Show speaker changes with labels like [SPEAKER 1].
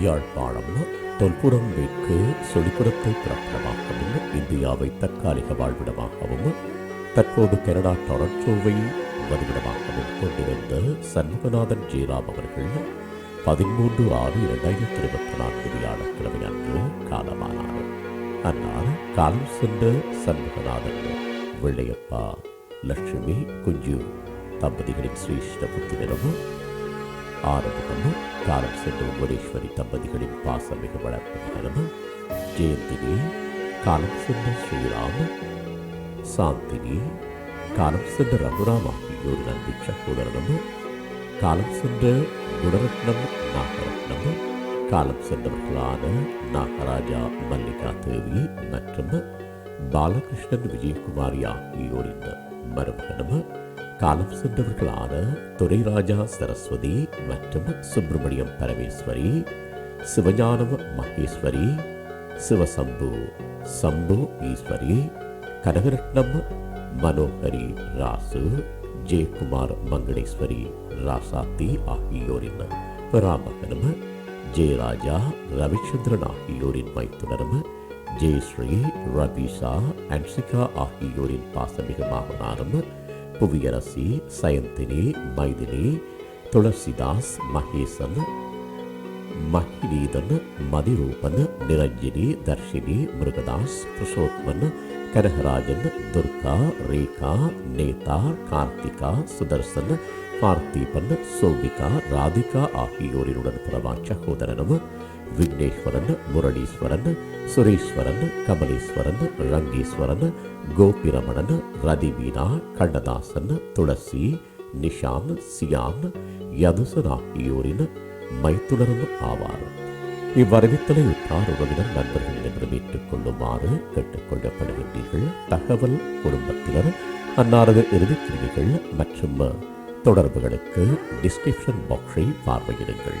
[SPEAKER 1] யாழ்ப்பாணம் தொல்புறம் மேற்கு சொலிபுரத்தை பிறப்பிடமாகவும் இந்தியாவை தற்காலிக வாழ்விடமாகவும் தற்போது கனடா டொரண்டோவை வதிவிடமாகவும் கொண்டிருந்த சண்முகநாதன் ஜெயராம் அவர்கள் பதிமூன்று ஆறு இரண்டாயிரத்தி இருபத்தி நான்கு வியாழக்கிழமை அன்று காலமானார். அன்னார் காலம் சென்ற சண்முகநாதன் வெள்ளையப்பா லட்சுமி குஞ்சு தம்பதிகளின் ஸ்ரீஷ்ட புத்திரமும் ஆரம்பமும் காலம் சென்ற உபரேஸ்வரி தம்பதிகளின் பாசமிகு வளர்ப்பு மகனும் ஜெயந்தினி காலம் சென்ற ஸ்ரீராம் சாந்தினி காலம் சென்ற ரகுராம். ஆகியோர் நந்தி சகோதரனும். காலம் சென்ற குணரத்னம் நாகரத்னம். காலம் சென்றவர்களான நாகராஜா மல்லிகா தேவி மற்றும் பாலகிருஷ்ணன் விஜயகுமாரி ஆகியோரின் மருமகனும். காலம் சென்றவர்களான துரைராஜா சரஸ்வதி மற்றும் சுப்பிரமணியம் பரமேஸ்வரி சிவஞானம் மகேஸ்வரி சிவசம்பு சம்பு ஈஸ்வரி கனகரட்னம் மனோகரி ராசு ஜெயக்குமார் மங்களேஸ்வரி ராசாத்தி ஆகியோரின் பராமகனும் ஜெயராஜா ரவிச்சந்திரன் ஆகியோரின் மைத்துனரும் ஜெயஸ்ரீ ரபீஷா அன்சிகா ஆகியோரின் பாசமிகமாகனாரும் புவியரசி சயந்தினி மைதினி துளசிதாஸ் மகேசன் மகிநீதன் மதிரூபன் நிரஞ்சினி தர்ஷினி மிருகதாஸ் புருஷோத்மன் கனகராஜன் துர்கா ரேகா நேதா கார்த்திகா சுதர்சன் பார்த்திபன் சோபிகா ராதிகா ஆகியோரினுடன் பிறவா சகோதரனும் விக்னேஸ்வரன் முரளீஸ்வரன் சுரேஸ்வரன் கமலேஸ்வரன் ரங்கீஸ்வரன் கோபிரமணன் ரதிவீனா கண்ணதாசன் துளசி நிஷான் சியான் யதுசன் ஆகியோரின் மைத்துணரும் ஆவார். இவ்வறிவித்தலை உற்றார் உறவினர் நண்பர்களிடம் ஏற்றுக் கொள்ளுமாறு கேட்டுக்கொள்ளப்படுகின்றீர்கள் தகவல் குடும்பத்தினர் அன்னாரது இறுதிக் கிருமிகள் மற்றும் தொடர்புகளுக்கு டிஸ்கிரிப்ஷன் பாக்ஸை பார்வையிடுங்கள்.